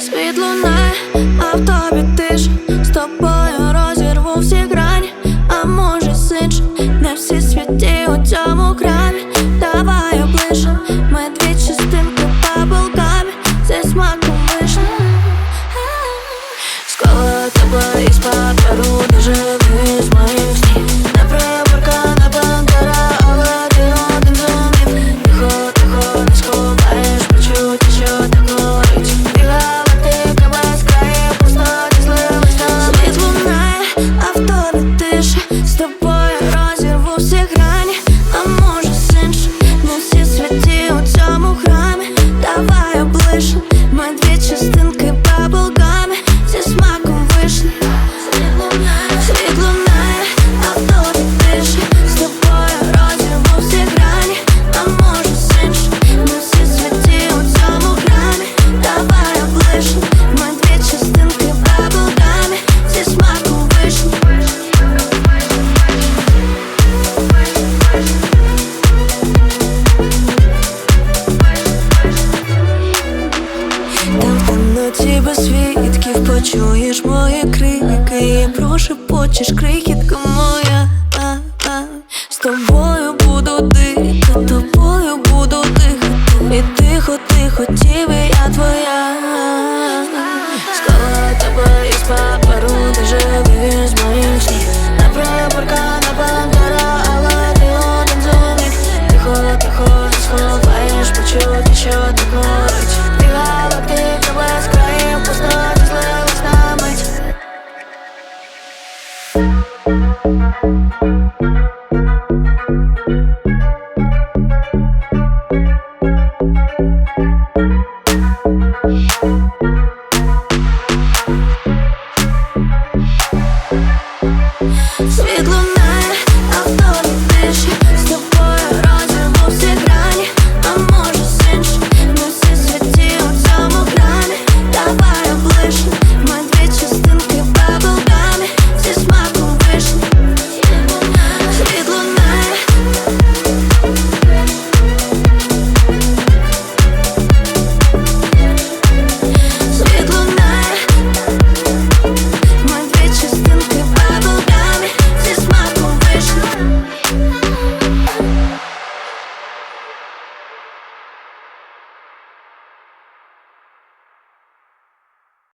Світ лунає, а в тобі тиша. З тобою розірву всі грані, а може синч Не всі святі у цьому храмі храмі. Давай облише, ми дві частинки в темноті без свідків почуєш мої крики. І прошепочеш крихітка моя. А, а. З тобою буду дихати, тобою буду дихати. І тихо, тихо, тіви я твоя. Склала тебе із паперу, де живі з моїх снів Не приборкана бандера, але ти один зумів Тихо, тихо, сховаєш почуття, що Ти галактика Світло